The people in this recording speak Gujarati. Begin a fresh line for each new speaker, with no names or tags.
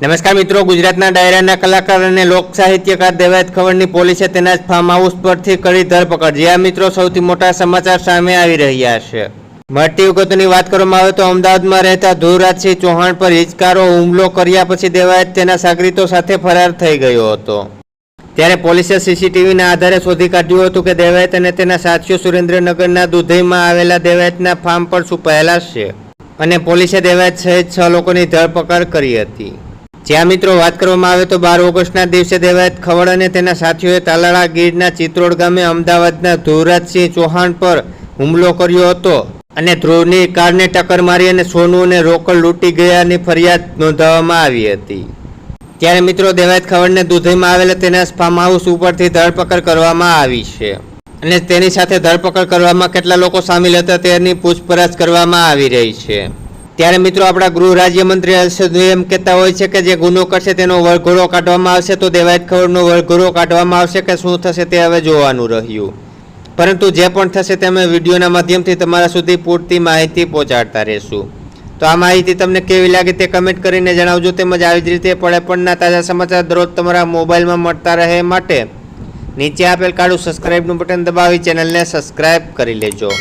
નમસ્કાર મિત્રો, ગુજરાતના ડાયરાના કલાકાર અને લોક સાહિત્યકાર દેવાયત ખવડની પોલીસે તેના જ ફાર્મ હાઉસ પરથી કરી ધરપકડ. જ્યાં મિત્રો, સૌથી મોટા સમાચાર સામે આવી રહ્યા છે. મળતી વિગતોની વાત કરવામાં આવે તો અમદાવાદમાં રહેતા ધુરરાજસિંહ ચૌહાણ પર હિચકારો, હુમલો કર્યા પછી દેવાયત તેના સાગરીતો સાથે ફરાર થઈ ગયો હતો. ત્યારે પોલીસે સીસીટીવીના આધારે શોધી કાઢ્યું હતું કે દેવાયત અને તેના સાથીઓ સુરેન્દ્રનગરના દુધઈમાં આવેલા દેવાયતના ફાર્મ પર છુપાયેલા છે અને પોલીસે દેવાયત સહિત છ લોકોની ધરપકડ કરી હતી. જ્યાં મિત્રો વાત કરવામાં આવે તો બાર ઓગસ્ટના દિવસે દેવાયત ખવડ અને તેના સાથીઓએ તાલાળા ગીરના ચિત્રોડ ગામે અમદાવાદના ધ્રુવરાજસિંહ ચૌહાણ પર હુમલો કર્યો હતો અને ધ્રુવની કારને ટક્કર મારી અને સોનું અને રોકડ લૂંટી ગયાની ફરિયાદ નોંધાવવામાં આવી હતી. ત્યારે મિત્રો દેવાયત ખવડને દુધઈમાં આવેલા તેના ફાર્મ હાઉસ ઉપરથી ધરપકડ કરવામાં આવી છે અને તેની સાથે ધરપકડ કરવામાં કેટલા લોકો સામેલ હતા તેની પૂછપરછ કરવામાં આવી રહી છે. ત્યારે મિત્રો આપણા ગૃહ રાજ્યમંત્રી હર્ષદ એમ કહેતા હોય છે કે જે ગુનો કરશે તેનો વળઘોડો કાઢવામાં આવશે તો દેવાયત ખવડનો વળઘોડો કાઢવામાં આવશે કે શું થશે તે હવે જોવાનું રહ્યું. પરંતુ જે પણ થશે તે અમે વિડીયોના માધ્યમથી તમારા સુધી પૂરતી માહિતી પહોંચાડતા રહેશું. તો આ માહિતી તમને કેવી લાગે તે કમેન્ટ કરીને જણાવજો તેમજ આવી જ રીતે પડે પણના તાજા સમાચાર દરરોજ તમારા મોબાઈલમાં મળતા રહે માટે નીચે આપેલ કાળું સબસ્ક્રાઈબનું બટન દબાવી ચેનલને સબસ્ક્રાઈબ કરી લેજો.